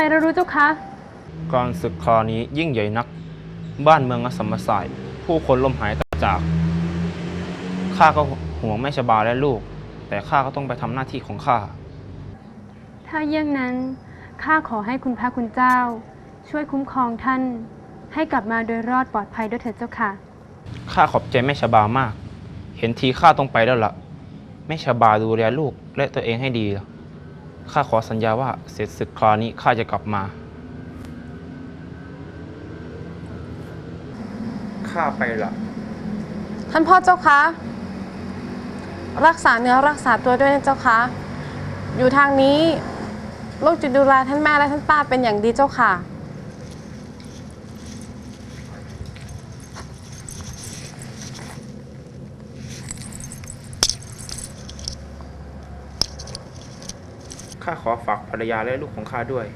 ท่านจะไปแล้วรู้เจ้าคะการศึกคราวนี้ยิ่งใหญ่นัก บ้านเมืองอสมสาย ผู้คนล้มหายตายจาก ข้าก็ห่วงแม่ชบาและลูก แต่ข้าก็ต้องไปทำหน้าที่ของข้า ถ้าเยี่ยงนั้นข้าขอให้คุณพระคุณเจ้า ช่วยคุ้มครองท่าน ให้กลับมาโดยรอดปลอดภัยด้วยเถิดเจ้าค่ะ ข้าขอบใจแม่ชบามาก เห็นทีข้าต้องไปแล้วละ่ะ แม่ชบาดูแลลูกและตัวเองให้ดีล่ะ ข้าขอสัญญาว่าเสร็จศึกคราวนี้ข้าจะกลับมา ข้าไปละท่านพ่อเจ้าคะ รักษาเนื้อรักษาตัวด้วยนะเจ้าคะ อยู่ทางนี้ ลูกจะดูแลท่านแม่และท่านป้าเป็นอย่างดีเจ้าค่ะ ข้าขอฝากภรรยาและลูกของข้าด้วย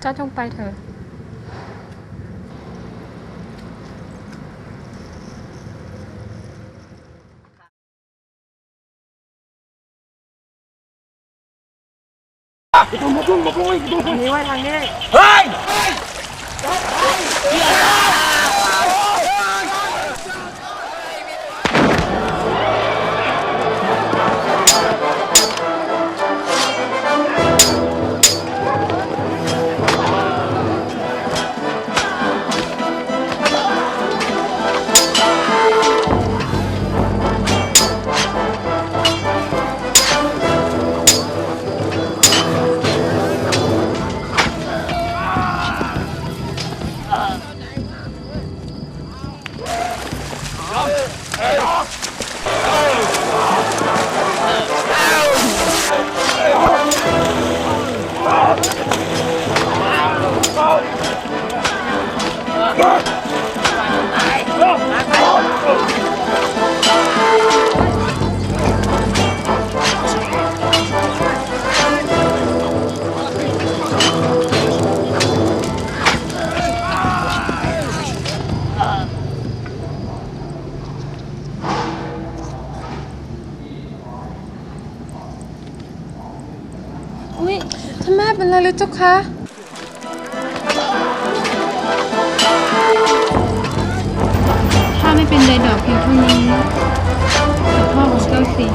เจ้าจงไปเถิด อุ้ยท่านแม่เป็นอะไรหรือเจ้าคะ ไม่เป็นใดดอกเพียงเท่านี้แต่พ่อของเจ้าสิ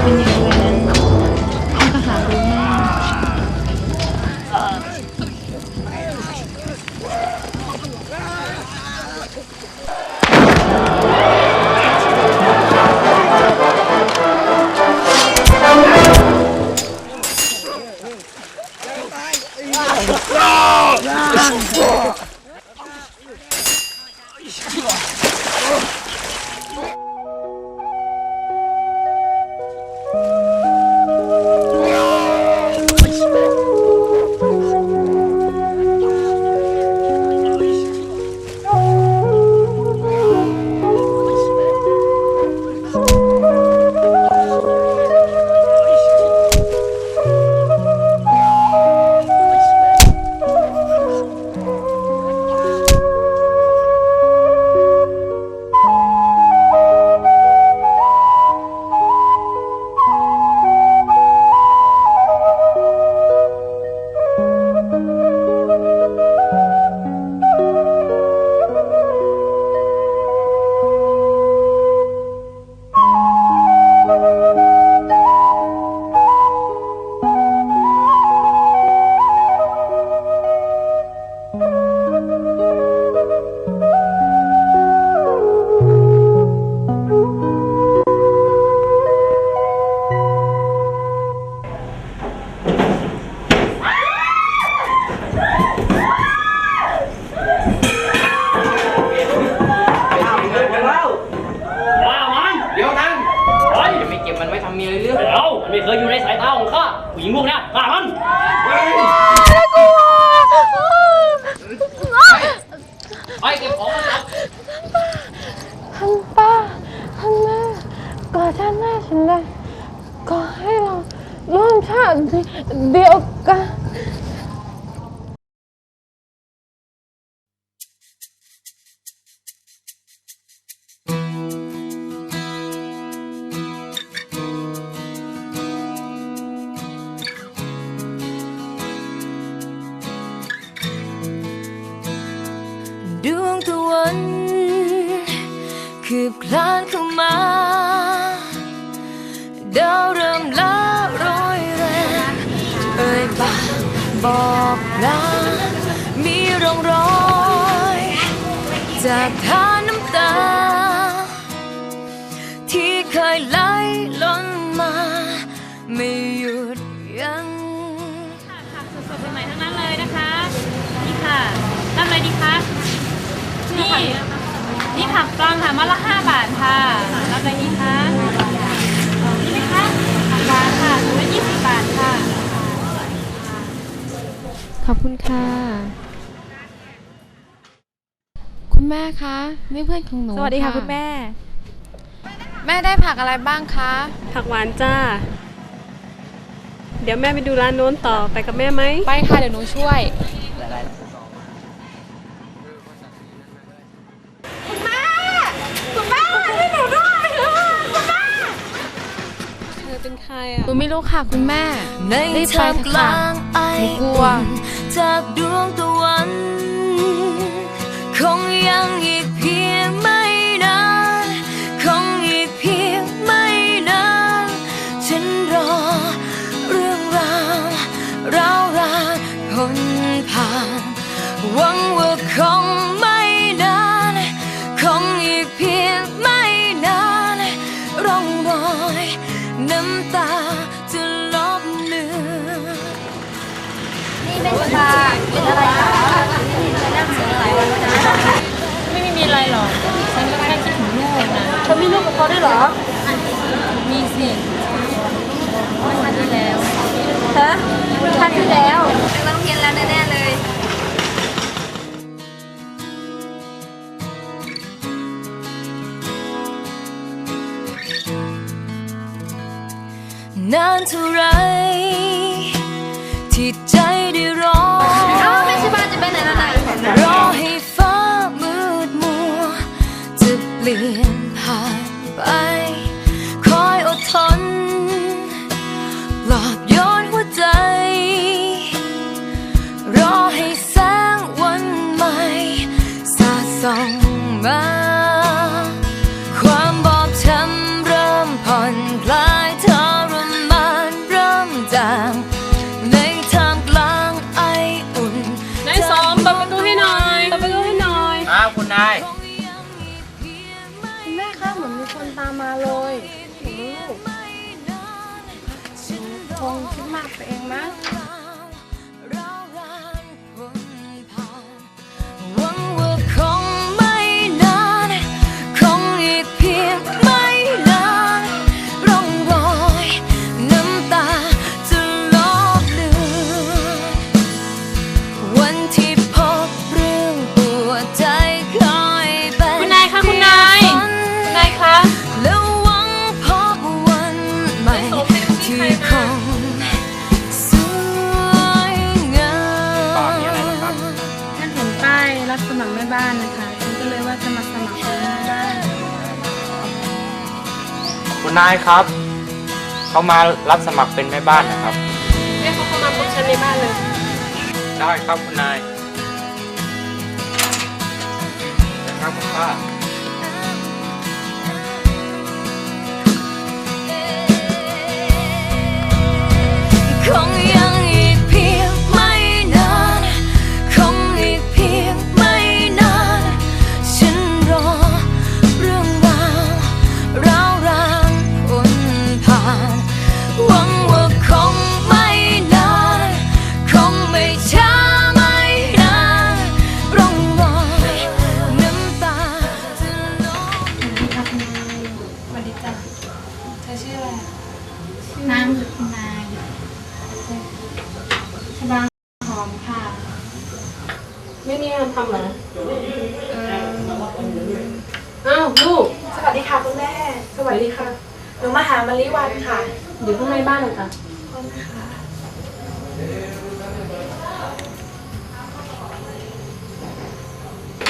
เป็นอย่างไรนั้นท่านก็หารู้ไม่าผู้หญิงพวกเนี้ยฆ่ามันไปเก็บของมาจับท่านป้าทั้งแม่กอดท่านแม่ฉันเลยก็ให้เราร่วมชาติเดียวกัน ดวงตะวันคืบคลานเข้ามา ดาวเริ่มล้าโรยแรงเอ่ยปากบอกลามีร่องรอย จากทา นี่นี่ผักปลอมค่ะมัดละ5บาทค่ะรับอะไรดีคะนี่ไหมคะผักหวานค่ะถุงละ20บาทค่ะ ขอบคุณค่ะ คุณแม่คะนี่เพื่อนของหนูสวัสดีค่ะคุณแม่ แม่ได้ผักอะไรบ้างคะ ผักหวานจ้า เดี๋ยวแม่ไปดูร้านโน้นต่อไปกับแม่ไหม ไปค่ะเดี๋ยวหนูช่วย อเป็นใครหอะนูไม่รู้ค่ะคุณแม่ในรีบไปท่ามเถกอะค่ะลางไอหนูกลัว อุ่นจากดวงตะวัน คงยังอีก จะลบเลือนไม่มีอะไรหรอกฉันก็แค่คิดถึงลูกนะเธอมีลูกกับเขาด้วยเหรอ มีสิเมื่อวันที่แล้วฮะครั้งที่แล้วแน่เลยานเท่าไรที่ใจได้รอไม่ใช่บ้านจะไปไหนแล้วไหนรอให้ฟ้ามืดมัวจะเปลี่ยนผ่านไป เองมั้ง นายครับ เขามารับสมัครเป็นแม่บ้านนะครับแม่เขาเข้ามาพบฉันในบ้านเลย ได้ครับคุณนายนะครับคุณป้าานค่ะอยู่ข้างในบ้านเลยค่ะ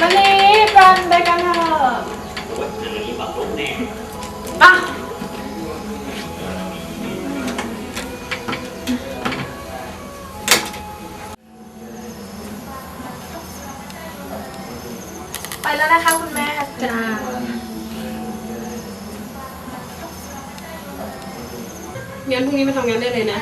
มะลิปันไปกันเถอะอะไปแล้วนะคะคุณแม่ จ้า งั้นพรุ่งนี้มาทำงานได้เลยนะ